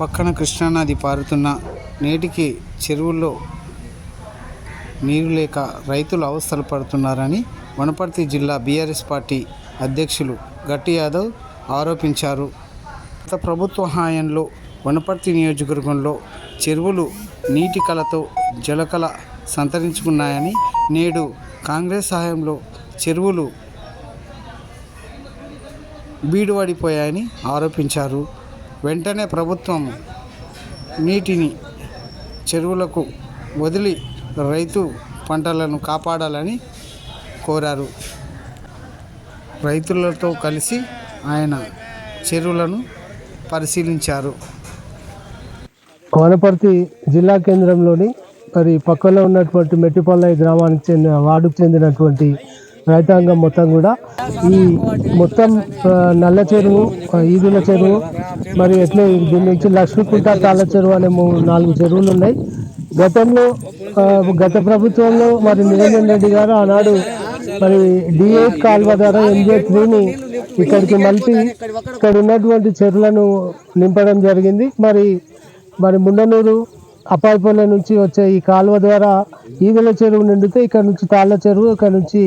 పక్కన కృష్ణానది పారుతున్న నేటికి చెరువుల్లో నీరు లేక రైతులు అవస్థలు పడుతున్నారని వనపర్తి జిల్లా బీఆర్ఎస్ పార్టీ అధ్యక్షులు గట్టి యాదవ్ ఆరోపించారు. గత ప్రభుత్వ హాయంలో వనపర్తి నియోజకవర్గంలో చెరువులు నీటి కలతో జలకళ సంతరించుకున్నాయని నేడు కాంగ్రెస్ సహాయంలో చెరువులు బీడుపడిపోయాయని ఆరోపించారు. వెంటనే ప్రభుత్వం నీటిని చెరువులకు వదిలి రైతు పంటలను కాపాడాలని కోరారు. రైతులతో కలిసి ఆయన చెరువులను పరిశీలించారు. కోనపర్తి జిల్లా కేంద్రంలోని మరి పక్కలో ఉన్నటువంటి మెట్టిపల్లయ్య గ్రామానికి చెందిన వార్డుకు చెందినటువంటి రైతాంగం మొత్తం కూడా ఈ మొత్తం నల్ల చెరువు ఈదుల చెరువు మరి ఎట్లా దీని నుంచి లక్ష్మీకుంట తాళ్ళ చెరువు అనే మూడు నాలుగు చెరువులు ఉన్నాయి. గతంలో గత ప్రభుత్వంలో మరి నిరంజన్ రెడ్డి గారు ఆనాడు మరి డిఏ కాల్వ ద్వారా ఎంజే త్రీని ఇక్కడికి మలిపి ఇక్కడ ఉన్నటువంటి చెరువులను నింపడం జరిగింది. మరి మరి ముండనూరు అప్పాయిపల్లె నుంచి వచ్చే ఈ కాలువ ద్వారా ఈదల చెరువు నిండితే ఇక్కడ నుంచి తాళ్ళ చెరువు ఇక్కడ నుంచి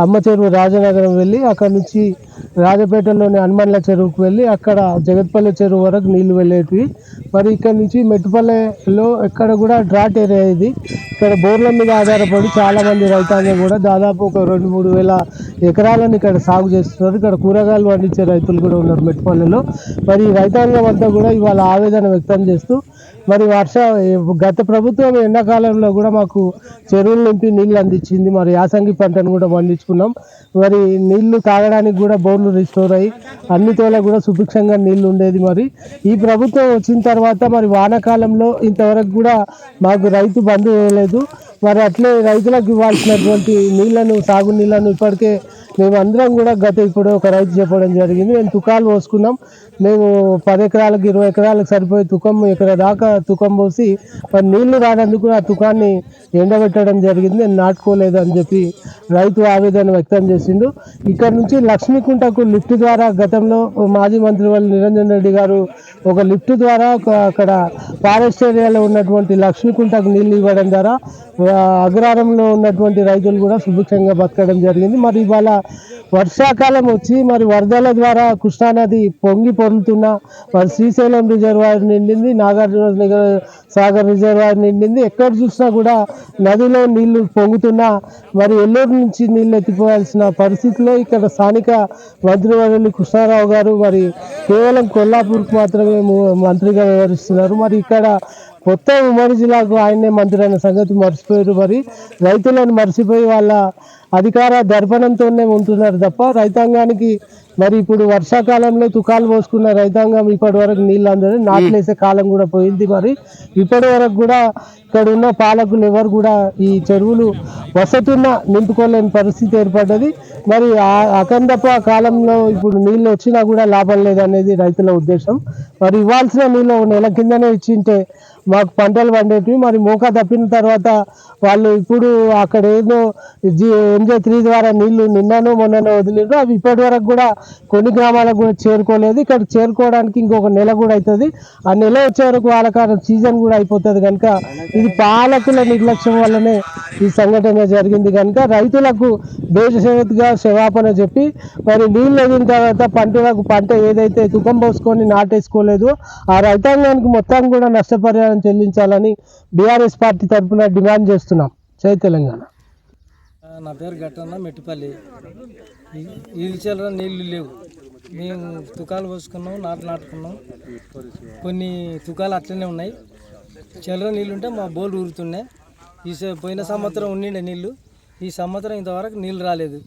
అమ్మ చెరువు రాజనగరం వెళ్ళి అక్కడ నుంచి రాజపేటలోని హనుమన్ల చెరువుకు వెళ్ళి అక్కడ జగత్పల్లె చెరువు వరకు నీళ్ళు వెళ్ళేటివి. మరి ఇక్కడ నుంచి మెట్టుపల్లెలో ఎక్కడ కూడా డ్రాట్ ఏరియా ఇది. ఇక్కడ బోర్ల మీద ఆధారపడి చాలామంది రైతాంగం కూడా దాదాపు ఒక రెండు మూడు వేల ఎకరాలను ఇక్కడ సాగు చేస్తున్నారు. ఇక్కడ కూరగాయలు పండించే రైతులు కూడా ఉన్నారు మెట్టుపల్లెలో. మరి ఈ రైతాంగం అంతా కూడా ఇవాళ ఆవేదన వ్యక్తం చేస్తూ మరి వర్ష గత ప్రభుత్వం ఎండాకాలంలో కూడా మాకు చెరువులు నింపి నీళ్ళు అందించింది. మరి యాసంగి పంటను కూడా పండించుకున్నాం. మరి నీళ్ళు తాగడానికి కూడా బోర్లు రిస్టోర్ అయ్యి అన్ని తోల కూడా సుభిక్షంగా నీళ్ళు ఉండేది మరి. ఈ ప్రభుత్వం వచ్చిన తర్వాత మరి వానాకాలంలో ఇంతవరకు కూడా మాకు రైతు బంధు వేయలేదు. మరి అట్లే రైతులకు ఇవ్వాల్సినటువంటి నీళ్ళను సాగునీళ్ళను ఇప్పటికే మేము అందరం కూడా గత ఇప్పుడు ఒక రైతు చెప్పడం జరిగింది. మేము తుకాలు పోసుకున్నాం. మేము పది ఎకరాలకు ఇరవై ఎకరాలకు సరిపోయే తుకం ఇక్కడ దాకా తుకం పోసి మరి నీళ్ళు రానందుకు ఆ తుకాన్ని ఎండబెట్టడం జరిగింది నేను నాటుకోలేదు అని చెప్పి రైతు ఆవేదన వ్యక్తం చేసిండు. ఇక్కడ నుంచి లక్ష్మీకుంటకు లిఫ్ట్ ద్వారా గతంలో మాజీ మంత్రి వాళ్ళు నిరంజన్ రెడ్డి గారు ఒక లిఫ్ట్ ద్వారా ఒక- అక్కడ ఫారెస్ట్ ఏరియాలో ఉన్నటువంటి లక్ష్మీకుంటకు నీళ్ళు ఇవ్వడం ద్వారా అగ్రహారంలో ఉన్నటువంటి రైతులు కూడా సుభిక్షంగా బతకడం జరిగింది. మరి ఇవాళ వర్షాకాలం వచ్చి మరి వరదల ద్వారా కృష్ణానది పొంగి పొరులుతున్న మరి శ్రీశైలం రిజర్వాయర్ నిండింది నాగార్జున సాగర్ రిజర్వాయర్ నిండింది. ఎక్కడ చూసినా కూడా నదిలో నీళ్ళు పొంగుతున్నా మరి ఎల్లూరు నుంచి నీళ్ళు ఎత్తిపోవాల్సిన పరిస్థితిలో ఇక్కడ స్థానిక మంత్రివర్యులు కృష్ణారావు గారు మరి కేవలం కొల్లాపూర్కి మాత్రమే మంత్రిగా వ్యవహరిస్తున్నారు. మరి ఇక్కడ మొత్తం ఉమ్మడి జిల్లాకు ఆయనే మంత్రి అనే సంగతి మర్చిపోయారు. మరి రైతులను మర్చిపోయి వాళ్ళ అధికార దర్పణంతోనే ఉంటున్నారు తప్ప రైతాంగానికి మరి ఇప్పుడు వర్షాకాలంలో తుకాలు పోసుకున్న రైతాంగం ఇప్పటి వరకు నీళ్ళు అందరూ నాట్లేసే కాలం కూడా పోయింది మరి. ఇప్పటి వరకు కూడా ఇక్కడ ఉన్న పాలకులు ఎవరు కూడా ఈ చెరువులు వసతున్న నింపుకోలేని పరిస్థితి ఏర్పడ్డది. మరి ఆ అఖండప కాలంలో ఇప్పుడు నీళ్ళు వచ్చినా కూడా లాభం లేదనేది రైతుల ఉద్దేశం. మరి ఇవ్వాల్సిన నీళ్ళు నెల కిందనే ఇచ్చింటే మాకు పంటలు పండేటివి. మరి మోకా తప్పిన తర్వాత వాళ్ళు ఇప్పుడు అక్కడ ఏదో జీ ఎంజే త్రీ ద్వారా నీళ్ళు నిన్ననో మొన్ననో వదిలిండ్రు అవి ఇప్పటి వరకు కూడా కొన్ని గ్రామాలకు కూడా చేరుకోలేదు. ఇక్కడ చేరుకోవడానికి ఇంకొక నెల కూడా అవుతుంది ఆ నెల వచ్చే వరకు వాళ్ళకాడ సీజన్ కూడా అయిపోతుంది కనుక ఇది పాలకుల నిర్లక్ష్యం వల్లనే ఈ సంఘటన జరిగింది కనుక రైతులకు బేషరతుగా క్షమాపణ చెప్పి మరి నీళ్ళు వెళ్ళిన తర్వాత పంటలకు పంట ఏదైతే తుకం పోసుకొని నాటేసుకోలేదో ఆ రైతాంగానికి మొత్తం కూడా నష్టపరిహారం చెల్లించాలని బీఆర్ఎస్ పార్టీ తరఫున డిమాండ్ చేస్తున్నాం. జై తెలంగాణ. నా పేరు గట్టన్న మెట్టిపల్లి. ఈ చిల్లర నీళ్ళు లేవు. మేము తుకాలు పోసుకున్నాం నాటు నాటుకున్నాం. కొన్ని తుకాలు అట్లనే ఉన్నాయి. చిల్లర నీళ్ళు ఉంటే మా బోలు ఊరుతున్నాయి ఈ స- పోయిన సంవత్సరం ఉండిండే నీళ్ళు. ఈ సంవత్సరం ఇంతవరకు నీళ్ళు రాలేదు.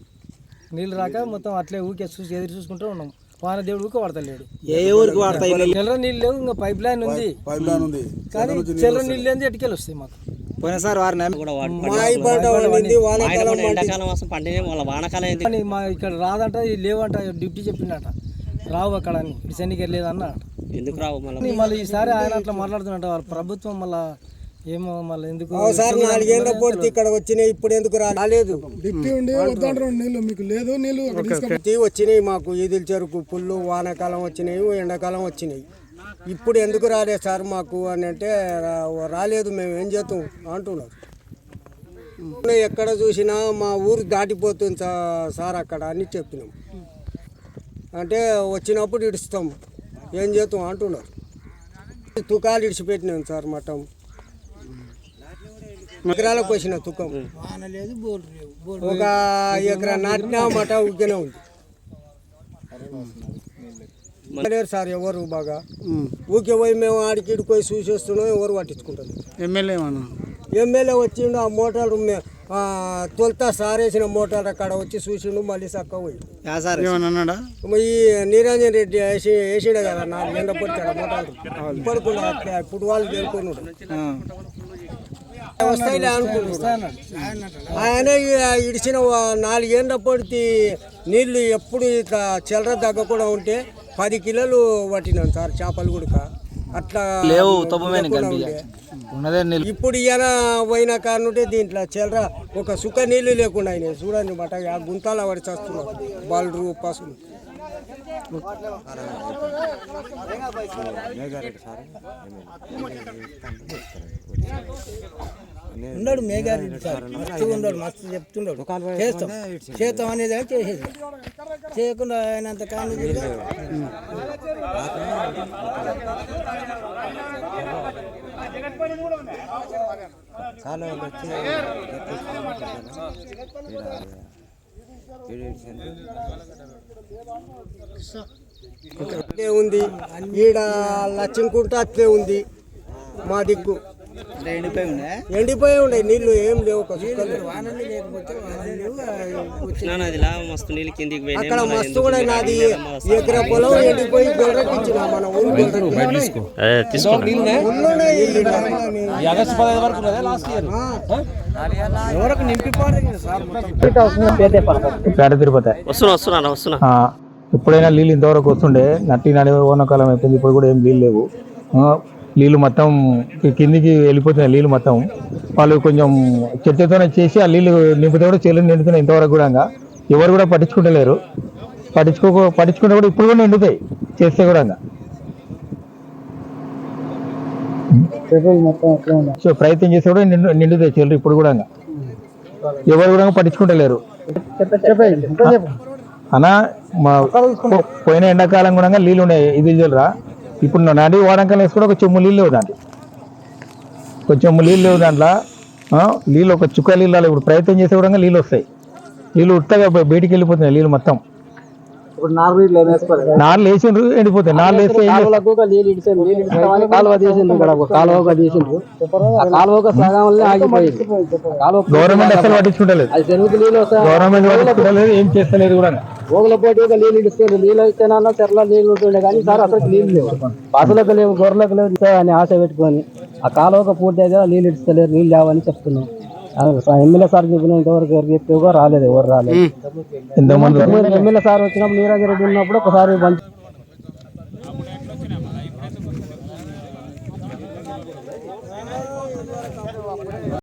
నీళ్ళు రాక మొత్తం అట్లే ఊకే చూసి ఎదురు చూసుకుంటూ ఉన్నాం. వాన దేవుడు ఊకే పడతలేడు ఏ ఊరికి వాడతాయి చిల్లర నీళ్ళు? లేవు ఇంకా పైప్ లైన్ ఉంది. కానీ చిల్లర నీళ్ళు ఏంది ఎటుకెళ్ళి వస్తాయి మాకు. పోయినసారి వారిని ఎండాకాలం వస్తుంది పంటనే వాళ్ళ వానకాలం అయితే కానీ మా ఇక్కడ రాదంట లేవంట డ్యూటీ చెప్పిండట రావు అక్కడ అని ఇటు శనికే లేదన్న. ఎందుకు రావు మళ్ళీ? మళ్ళీ ఈసారి ఆయన అట్లా మాట్లాడుతున్నట్ట వాళ్ళ ప్రభుత్వం మళ్ళా ఏమో మళ్ళీ ఎందుకు నాలుగేళ్ళ పొడితే ఇక్కడ వచ్చినాయి ఇప్పుడు ఎందుకు రాలేదు. ప్రతి వచ్చినాయి మాకు ఈదుల చెరుకు పుల్లు వానాకాలం వచ్చినాయి ఎండాకాలం వచ్చినాయి. ఇప్పుడు ఎందుకు రాలేదు సార్ మాకు అని అంటే రాలేదు మేము ఏం చేస్తాం అంటున్నారు. ఎక్కడ చూసినా మా ఊరు దాటిపోతుంది సార్ అక్కడ అని చెప్పినాం. అంటే వచ్చినప్పుడు ఇడుస్తాం. ఏం చేస్తాం అంటున్నారు. తుకాలు ఇడిచిపెట్టినాం సార్ మఠం. ఎకరాలకు వచ్చిన తుకం. ఒక ఎకరా నాటినా మఠ ఉగ్గినే ఉంది. లేరు సార్ ఎవరు బాగా. ఊకే పోయి మేము ఆడికి ఈడికి పోయి చూసి వస్తున్నాం ఎవరు పట్టించుకుంటారు. ఎమ్మెల్యే ఎమ్మెల్యే వచ్చిండు ఆ మోటార్ తొలుత సారేసిన మోటార్ అక్కడ వచ్చి చూసిండు మళ్ళీ చక్క పోయి ఈ నిరంజన్ రెడ్డి వేసి వేసిండే కదా నాలుగు ఎండ పొడిచాడు మోటార్ పడుకున్నా ఇప్పుడు వాళ్ళు తెలుకున్నాడు వస్తాయిలే అనుకుంటున్నాడు ఆయన ఇడిచిన నాలుగేళ్ళ పొడితి నీళ్ళు ఎప్పుడు ఇక చిల్లర తగ్గకుండా ఉంటే పది కిలోలు పట్టినాను సార్ చేపలు కూడా అట్లా లేవు ఉన్నదే ఇప్పుడు ఈయన పోయిన కారణంటే దీంట్లో చిల్లర ఒక సుఖ నీళ్ళు లేకుండా ఆయన చూడండి మాట ఆ గుంతాల పడి చేస్తున్నారు. బాలురు పసులు. ఉన్నాడు మేఘారెడ్డి సార్ మస్తు ఉన్నాడు మస్తు చెప్తున్నాడు చేస్తాం. చేస్తాం అనేది ఏమో చేసేది. చేయకుండా ఆయనంత కాను అట్లే ఉంది. ఈడ లక్ష్మీకుంట అట్లే ఉంది. మా దిక్కు. ఎండిపోయి ఉండే నీళ్ళు ఏం లేవు మస్తు నీళ్ళు కిందికి అక్కడ మస్తు కూడా నాది. ఎకరా పొలం ఎండిపోయి గొర్రెకిచ్చిన మన ఊరు వస్తున్నా వస్తున్నా వస్తున్నా. ఆ, ఎప్పుడైనా నీళ్ళు ఇంతవరకు వస్తుండే. నట్టి నడి ఓనకాలం అయిపోయింది. ఇప్పుడు కూడా ఏం నీళ్ళు లేవు. నీళ్ళు మొత్తం కిందికి వెళ్ళిపోతున్నాయి నీళ్ళు మొత్తం వాళ్ళు కొంచెం చెత్తతోనే చేసి ఆ నీళ్ళు నింపితే కూడా చెల్లి నిండుతున్నాయి ఇంతవరకు కూడా. ఎవరు కూడా పట్టించుకుంటలేరు పట్టించుకో పట్టించుకుంటే కూడా ఇప్పుడు కూడా నిండుతాయి చేస్తే కూడా. సో ప్రయత్నం చేస్తే కూడా నిండు నిండుతాయి చెల్లి ఇప్పుడు కూడా. ఎవరు కూడా పట్టించుకుంటలేరు అన్నా మా పో- పోయిన ఎండాకాలం కూడా నీళ్ళు ఉన్నాయి ఇది చూడరా ఇప్పుడు నడి వాడంకాలం వేసుకుంటే ఒక చెమ్ము నీళ్ళు లేవు దాంట్లో. ఒక చెమ్ము నీళ్ళు లేవు దాంట్లో నీళ్ళు ఒక చుక్క నీళ్ళు. ఇప్పుడు ప్రయత్నం చేస్తే కూడా నీళ్ళు వస్తాయి. నీళ్ళు ఉత్తగా బయ- బయటికి వెళ్ళిపోతున్నాయి నీళ్ళు మొత్తం. నాలుగు వేసిండ్రు ఎండిపోతాయి. నాలుగు వేస్తే గవర్నమెంట్ అసలు పట్టించుకుంటలేదు. గవర్నమెంట్ పట్టించుకుంటలేదు ఏం చేస్తలేదు కూడా. ఓగుల పోటీ ఒక నీళ్ళు ఇస్తుంది నీళ్ళు ఇస్తేనన్నా చెర్ల నీళ్ళు ఉంటుండే కానీ సార్ అసలు నీళ్ళు లేవు. పసులకు లేవు గొర్రెలకు లేవు అని ఆశ పెట్టుకొని. ఆ కాలువ ఒక పూర్తి అయితే నీళ్ళు ఇస్తలేరు నీళ్ళు లేవని చెప్తున్నాం. ఎమ్మెల్యే సార్ చెప్పిన ఇంతవరకు ఎవరు చెప్పి రాలేదు ఎవరు రాలేదు. ఎమ్మెల్యే సార్ వచ్చినప్పుడు నీరాజరెడ్డి ఉన్నప్పుడు ఒకసారి మంచి